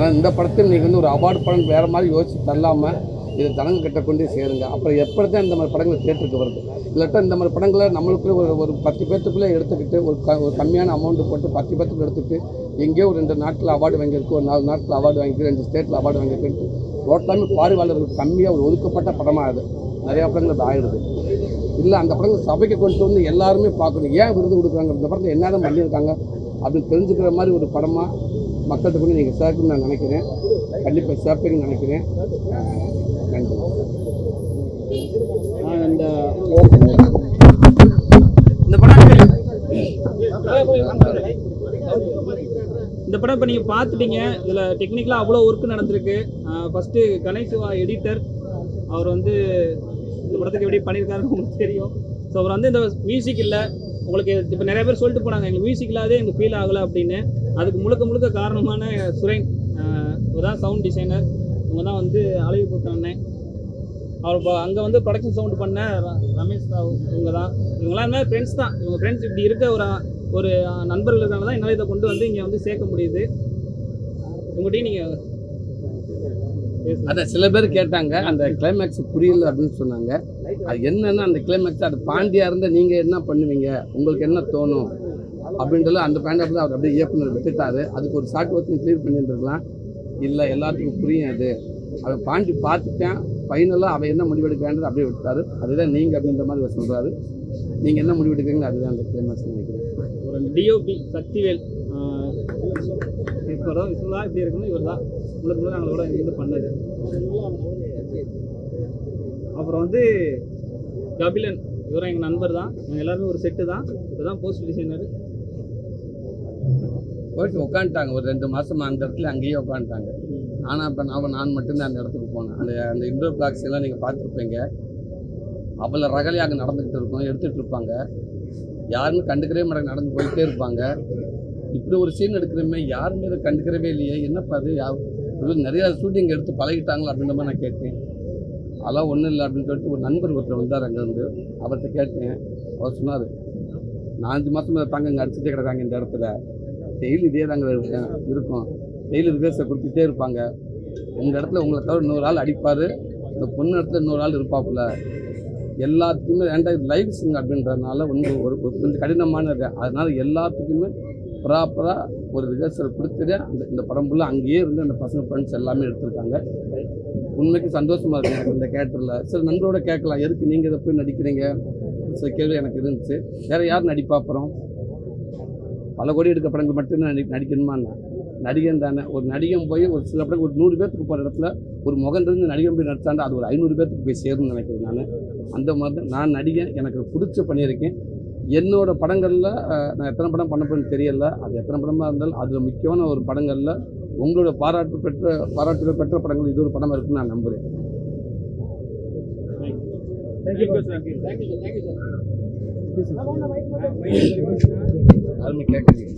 ஆனால் இந்த படத்தில் நீங்கள் வந்து ஒரு அவார்டு படம் வேறு மாதிரி யோசித்து தள்ளாமல் இதை தனங்க கிட்ட கொண்டு சேருங்க. அப்புறம் எப்படி தான் இந்த மாதிரி படங்கள் தேட்டருக்கு வருது? இல்லாட்டா இந்த மாதிரி படங்களை நம்மளுக்குள்ளே ஒரு ஒரு பத்து பேர்த்துக்குள்ளே எடுத்துக்கிட்டு ஒரு க ஒரு கம்மியான அமௌண்ட்டு போட்டு பத்து பேர்த்துக்கு எடுத்துக்கிட்டு எங்கேயோ ஒரு ரெண்டு நாட்டில் அவார்டு வாங்கியிருக்கு ஒரு நாலு நாட்டில் அவார்டு வாங்கியிருக்கு ரெண்டு ஸ்டேட்டில் அவார்டு வாங்கியிருக்கு டோட்டலாமே பார்வையாளர்கள் கம்மியாக ஒரு ஒதுக்கப்பட்ட படமாக அது. நிறையா படங்கள் அது ஆயிடுது. இல்லை அந்த படங்கள் சபைக்கு கொண்டு வந்து எல்லாருமே பார்க்கணும். ஏன் விருது கொடுக்குறாங்க? இந்த படத்தில் என்னதான் பண்ணியிருக்காங்க அப்படின்னு தெரிஞ்சுக்கிற மாதிரி ஒரு படமாக மக்கள்கிட்ட கொண்டு நீங்கள் சேர்க்கணும்னு நான் நினைக்கிறேன். கண்டிப்பாக சேர்ப்பீங்கன்னு நினைக்கிறேன். நன்றி. அந்த இந்த படம் இந்த படம் இப்போ நீங்கள் பார்த்துட்டீங்க. இதில் டெக்னிக்கலாக அவ்வளோ ஒர்க் நடந்திருக்கு. ஃபஸ்ட்டு கணேஷ் சிவா எடிட்டர் அவர் வந்து இந்த படத்துக்கு எப்படி பண்ணியிருக்காருன்னு உங்களுக்கு தெரியும். ஸோ அவர் வந்து இந்த மியூசிக் இல்லை. உங்களுக்கு இப்போ நிறைய பேர் சொல்லிட்டு போனாங்க. எங்களுக்கு மியூசிக் இல்லாதே எங்களுக்கு ஃபீல் ஆகலை அப்படின்னு. அதுக்கு முழுக்க முழுக்க காரணமான சுரேன் இவர் தான் சவுண்ட் டிசைனர் இவங்க தான் வந்து அழகு புத்தண்ணன் அவர் இப்போ அங்கே வந்து ப்ரொடக்ஷன் சவுண்ட் பண்ண ர- ரமேஷ் ராவ் இவங்க தான் இவங்களாம் என்ன ஃப்ரெண்ட்ஸ் தான். இவங்க ஃப்ரெண்ட்ஸ் இப்படி இருக்க ஒரு ஒரு நண்பர்கள் இருக்காங்க தான் என்னால் இதை கொண்டு வந்து இங்கே வந்து சேர்க்க முடியுது. உங்கள்கிட்டையும் நீங்கள் அதான் சில பேர் கேட்டாங்க அந்த கிளைமேக்ஸ் புரியல அப்படின்னு சொன்னாங்க. அது என்னன்னா அந்த கிளைமேக்ஸ் அது பாண்டியா இருந்தால் நீங்கள் என்ன பண்ணுவீங்க? உங்களுக்கு என்ன தோணும்? அப்படின்றது அந்த பேண்டாப்பில் அவர் அப்படியே இயக்குனர் விட்டுட்டாரு அதுக்கு ஒரு ஷார்ட் ஒர்க் கிளியர் பண்ணியிருந்துருக்கலாம். இல்லை எல்லாத்துக்கும் புரியும் அது. அவன் பாண்டி பார்த்துட்டேன். ஃபைனலாக அவன் என்ன முடிவெடுக்கிறான்றது அப்படியே விட்டாரு அதுதான் நீங்கள் அப்படின்ற மாதிரி அவர் சொல்கிறாரு நீங்கள் என்ன முடிவெடுக்கிறீங்களோ அதுதான் அந்த கிளைமேக்ஸ் நினைக்கிறேன். ஒரு டிஓபி சக்திவேல் ஆஹ் இப்போ விசுவலாக இப்படி இருக்குன்னு இவர் தான் முழுக்க முழுக்க நாங்களோட இது பண்ணது. அப்புறம் வந்து கபிலன் இவரும் எங்கள் நண்பர் தான் எல்லாருமே ஒரு செட்டு தான். இதுதான் போஸ்ட் டிசைனர் போயிட்டு உட்காந்துட்டாங்க ஒரு ரெண்டு மாதம் அந்த இடத்துல அங்கேயே உட்காந்துட்டாங்க ஆனால் இப்போ நான் நான் மட்டும்தான் அந்த இடத்துக்கு போனேன். அந்த அந்த இண்டோர் பிளாக்ஸ் எல்லாம் நீங்கள் பார்த்துருப்பீங்க. அவ்வளோ ரகலையாக அங்கே நடந்துக்கிட்டு இருக்கும். எடுத்துகிட்டு இருப்பாங்க. யாருமே கண்டுக்கவே மாட்டாங்க. நடந்து போயிட்டே இருப்பாங்க. இப்படி ஒரு சீன் எடுக்கிறோமே யாருமே இதை கண்டுக்கிறவே இல்லையே. என்னப்பா அது நிறையா நிறைய ஷூட்டிங் எடுத்து பழகிட்டாங்களா அப்படின்ற மாதிரி நான் கேட்டேன். அதெல்லாம் ஒன்றும் இல்லை அப்படின்னு சொல்லிட்டு ஒரு நண்பர் ஒருத்தர் வந்தார் அங்கேருந்து. அவர்கிட்ட கேட்டேன். அவர் சொன்னார் நாலஞ்சு மாதம் தாங்க இங்கே அடிச்சுட்டே கிடக்காங்க இந்த இடத்துல. டெய்லி இதே தாங்க இருக்கும். டெய்லி ரிவர்ஸை கொடுத்துட்டே இருப்பாங்க. உங்கள் இடத்துல உங்களை தவிர இன்னொரு ஆள் அடிப்பார். இந்த பொண்ணு இடத்துல இன்னொரு ஆள் இருப்பாப்புல. எல்லாத்துக்குமே ஏன்டா லைவ் சிங் அப்படின்றதுனால ஒன்று ஒரு கொஞ்சம் கடினமானது அதனால் எல்லாத்துக்குமே ப்ராப்பராக ஒரு ரிஹர்சல் கொடுத்துட்டு அந்த இந்த படம் ஃபுல்லாக அங்கேயே இருந்து அந்த பசங்க ஃப்ரெண்ட்ஸ் எல்லாமே எடுத்திருக்காங்க. உண்மைக்கு சந்தோஷமாக இருக்கு எனக்கு இந்த கேரக்டரில் சரி நண்பரோட கேட்கலாம். எதுக்கு நீங்கள் இதை போய் நடிக்கிறீங்க? சில கேள்வி எனக்கு இருந்துச்சு. வேறு யார் நடிப்பா அப்புறம்? பல கோடி எடுக்க படங்கள் மட்டுமே நடி நடிக்கணுமா நடிகன் தானே. ஒரு நடிகன் போய் ஒரு சில படம் ஒரு நூறு பேர்த்துக்கு போகிற இடத்துல ஒரு முகன் இருந்து நடிகன் போய் நடத்தாண்டா அது ஒரு ஐநூறு பேர்த்துக்கு போய் சேரும்னு நினைக்கிறேன் நான். அந்த மாதிரி தான் நான் நடிகன் எனக்கு பிடிச்ச பண்ணியிருக்கேன். என்னோட படங்களில் நான் எத்தனை படம் பண்ண போகிறேன்னு தெரியல. அது எத்தனை படமாக இருந்தாலும் அதில் முக்கியமான ஒரு படங்களில் உங்களோட பாராட்டு பெற்ற பாராட்டுகள் பெற்ற படங்கள் இது ஒரு படமாக இருக்குன்னு நான் நம்புகிறேன் thank you sir thank you sir thank you sir யாருமே கேட்குறீங்க